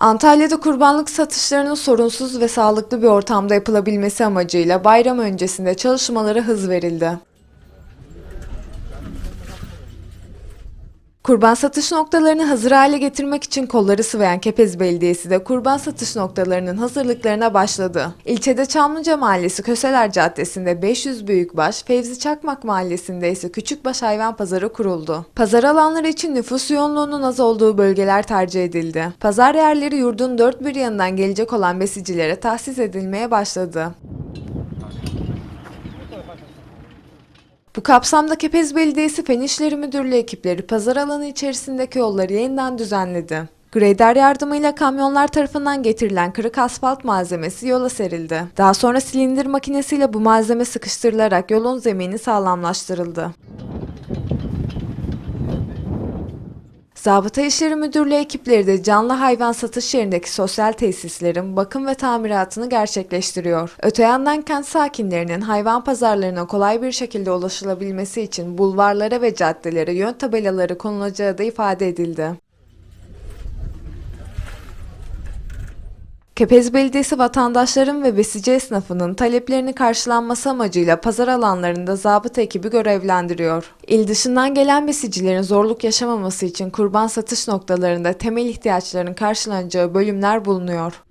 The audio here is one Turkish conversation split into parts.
Antalya'da kurbanlık satışlarının sorunsuz ve sağlıklı bir ortamda yapılabilmesi amacıyla bayram öncesinde çalışmalara hız verildi. Kurban satış noktalarını hazır hale getirmek için kolları sıvayan Kepez Belediyesi de kurban satış noktalarının hazırlıklarına başladı. İlçede Çamlıca Mahallesi Köseler Caddesi'nde 500 büyükbaş, Fevzi Çakmak Mahallesi'nde ise Küçükbaş Hayvan Pazarı kuruldu. Pazar alanları için nüfus yoğunluğunun az olduğu bölgeler tercih edildi. Pazar yerleri yurdun dört bir yanından gelecek olan besicilere tahsis edilmeye başladı. Bu kapsamda Kepez Belediyesi Fen İşleri Müdürlüğü ekipleri pazar alanı içerisindeki yolları yeniden düzenledi. Grader yardımıyla kamyonlar tarafından getirilen kırık asfalt malzemesi yola serildi. Daha sonra silindir makinesiyle bu malzeme sıkıştırılarak yolun zemini sağlamlaştırıldı. Zabıta İşleri Müdürlüğü ekipleri de canlı hayvan satış yerindeki sosyal tesislerin bakım ve tamiratını gerçekleştiriyor. Öte yandan kent sakinlerinin hayvan pazarlarına kolay bir şekilde ulaşılabilmesi için bulvarlara ve caddelere yön tabelaları konulacağı da ifade edildi. Kepez Belediyesi vatandaşların ve besici esnafının taleplerini karşılanması amacıyla pazar alanlarında zabıta ekibi görevlendiriyor. İl dışından gelen besicilerin zorluk yaşamaması için kurban satış noktalarında temel ihtiyaçların karşılanacağı bölümler bulunuyor.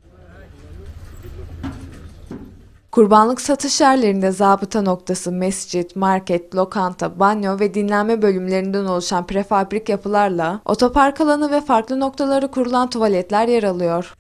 Kurbanlık satış yerlerinde zabıta noktası, mescit, market, lokanta, banyo ve dinlenme bölümlerinden oluşan prefabrik yapılarla otopark alanı ve farklı noktaları kurulan tuvaletler yer alıyor.